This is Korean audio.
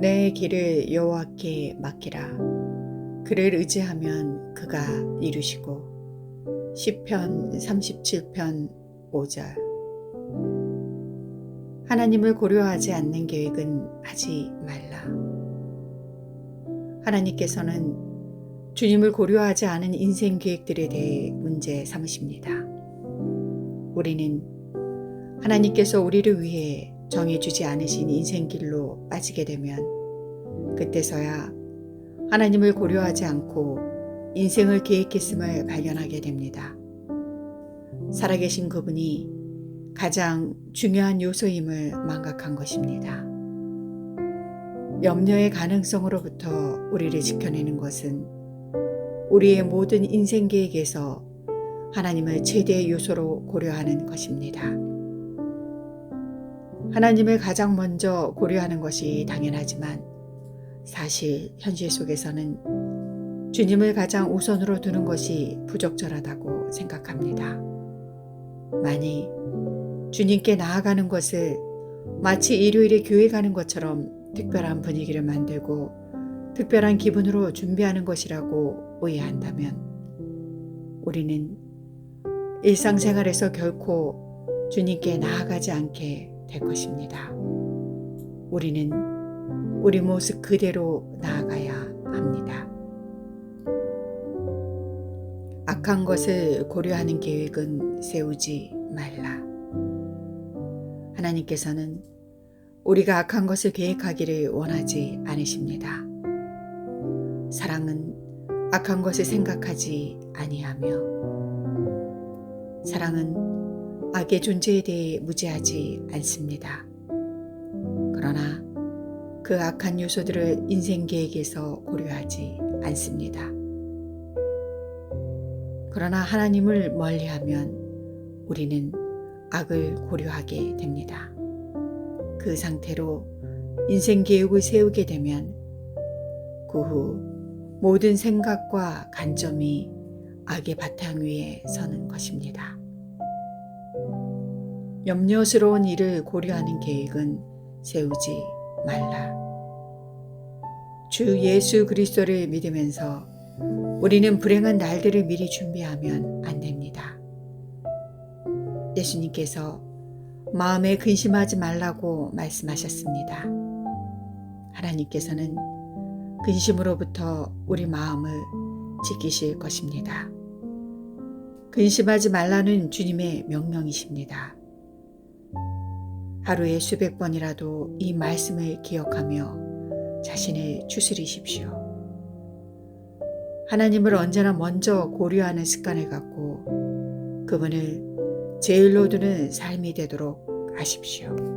내 길을 여호와께 맡기라. 그를 의지하면 그가 이루시고 시편 37편 5절 하나님을 고려하지 않는 계획은 하지 말라. 하나님께서는 주님을 고려하지 않은 인생 계획들에 대해 문제 삼으십니다. 우리는 하나님께서 우리를 위해 정해주지 않으신 인생길로 빠지게 되면 그때서야 하나님을 고려하지 않고 인생을 계획했음을 발견하게 됩니다. 살아계신 그분이 가장 중요한 요소임을 망각한 것입니다. 염려의 가능성으로부터 우리를 지켜내는 것은 우리의 모든 인생 계획에서 하나님을 최대의 요소로 고려하는 것입니다. 하나님을 가장 먼저 고려하는 것이 당연하지만 사실 현실 속에서는 주님을 가장 우선으로 두는 것이 부적절하다고 생각합니다. 만일 주님께 나아가는 것을 마치 일요일에 교회 가는 것처럼 특별한 분위기를 만들고 특별한 기분으로 준비하는 것이라고 오해한다면 우리는 일상생활에서 결코 주님께 나아가지 않게 될 것입니다. 우리는 우리 모습 그대로 나아가야 합니다. 악한 것을 고려하는 계획은 세우지 말라. 하나님께서는 우리가 악한 것을 계획하기를 원하지 않으십니다. 사랑은 악한 것을 생각하지 아니하며 사랑은 악의 존재에 대해 무지하지 않습니다. 그러나 그 악한 요소들을 인생 계획에서 고려하지 않습니다. 그러나 하나님을 멀리하면 우리는 악을 고려하게 됩니다. 그 상태로 인생 계획을 세우게 되면 그 후 모든 생각과 관점이 악의 바탕 위에 서는 것입니다. 염려스러운 일을 고려하는 계획은 세우지 말라. 주 예수 그리스도를 믿으면서 우리는 불행한 날들을 미리 준비하면 안 됩니다. 예수님께서 마음에 근심하지 말라고 말씀하셨습니다. 하나님께서는 근심으로부터 우리 마음을 지키실 것입니다. 근심하지 말라는 주님의 명령이십니다. 하루에 수백 번이라도 이 말씀을 기억하며 자신을 추스리십시오. 하나님을 언제나 먼저 고려하는 습관을 갖고 그분을 제일로 두는 삶이 되도록 하십시오.